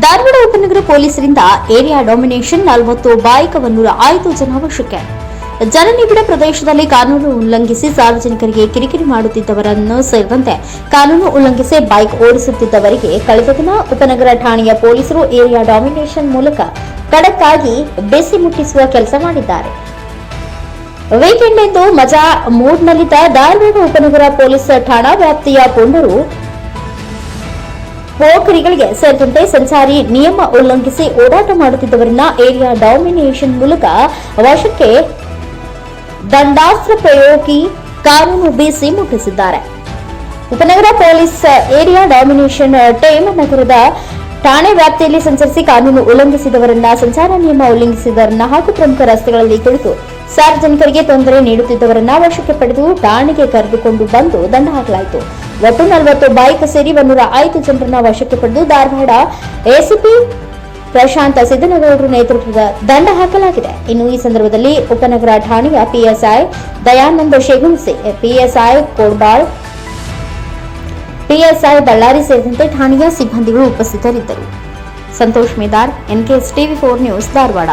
ಧಾರವಾಡ ಉಪನಗರ ಪೊಲೀಸರಿಂದ area domination ನಲವತ್ತು ಬೈಕ್ ನೂರ ಐದು ಜನ ವಶಕ್ಕೆ. ಜನನಿಬಿಡ ಪ್ರದೇಶದಲ್ಲಿ ಕಾನೂನು ಉಲ್ಲಂಘಿಸಿ ಸಾರ್ವಜನಿಕರಿಗೆ ಕಿರಿಕಿರಿ ಮಾಡುತ್ತಿದ್ದವರನ್ನು ಸೇರಿದಂತೆ ಕಾನೂನು ಉಲ್ಲಂಘಿಸಿ ಬೈಕ್ ಓಡಿಸುತ್ತಿದ್ದವರಿಗೆ ಕಳೆದ ದಿನ ಉಪನಗರ ಠಾಣೆಯ ಪೊಲೀಸರು ಏರಿಯಾ ಡಾಮಿನೇಷನ್ ಮೂಲಕ ಕಡಕ್ಕಾಗಿ ಬಿಸಿ ಮುಟ್ಟಿಸುವ ಕೆಲಸ ಮಾಡಿದ್ದಾರೆ. ವೀಕೆಂಡ್ ಎಂದು ಮಜಾ ಮೂಡ್ನಲ್ಲಿದ್ದ ಧಾರವಾಡ ಉಪನಗರ ಪೊಲೀಸ್ ಠಾಣಾ ವ್ಯಾಪ್ತಿಯ ಪುಂಡರು ಪೋಖರಿಗಳಿಗೆ ಸೇರಿದಂತೆ ಸಂಚಾರಿ ನಿಯಮ ಉಲ್ಲಂಘಿಸಿ ಓಡಾಟ ಮಾಡುತ್ತಿದ್ದವರನ್ನ ಏರಿಯಾ ಡಾಮಿನೇಷನ್ ಮೂಲಕ ವಶಕ್ಕೆ ದಂಡಾಸ್ತ್ರ ಪ್ರಯೋಗಿ ಕಾನೂನು ಬೀಸಿ ಮುಟ್ಟಿಸಿದ್ದಾರೆ. ಉಪನಗರ ಪೊಲೀಸ್ ಏರಿಯಾ ಡಾಮಿನೇಷನ್ ಟೇಮ್ ನಗರದ ಠಾಣೆ ವ್ಯಾಪ್ತಿಯಲ್ಲಿ ಸಂಚರಿಸಿ ಕಾನೂನು ಉಲ್ಲಂಘಿಸಿದವರನ್ನ ಸಂಚಾರ ನಿಯಮ ಉಲ್ಲಂಘಿಸಿದವರನ್ನ ಹಾಗೂ ಪ್ರಮುಖ ರಸ್ತೆಗಳಲ್ಲಿ ಕುಳಿತು ಸಾರ್ವಜನಿಕರಿಗೆ ತೊಂದರೆ ನೀಡುತ್ತಿದ್ದವರನ್ನ ವಶಕ್ಕೆ ಪಡೆದು ಠಾಣೆಗೆ ಕರೆದುಕೊಂಡು ಬಂದು ದಂಡ ಹಾಕಲಾಯಿತು. ಒಟ್ಟು ನಲವತ್ತು ಬೈಕ್ ಸೇರಿ ಒಂದೂರ ಐದು ಜನರನ್ನ ವಶಕ್ಕೆ ಪಡೆದು ಧಾರವಾಡ ಎಸಿಪಿ ಪ್ರಶಾಂತ ಸಿದ್ದನಗೌಡರು ನೇತೃತ್ವದ ದಂಡ ಹಾಕಲಾಗಿದೆ. ಇನ್ನು ಈ ಸಂದರ್ಭದಲ್ಲಿ ಉಪನಗರ ಠಾಣೆಯ PSI Dayananda Shegunasi PSI Kodbal PSI Ballari ಸೇರಿದಂತೆ ಠಾಣೆಯ ಸಿಬ್ಬಂದಿಗಳು ಉಪಸ್ಥಿತರಿದ್ದರು. Santosh Medar NKS TV four news Dharwad.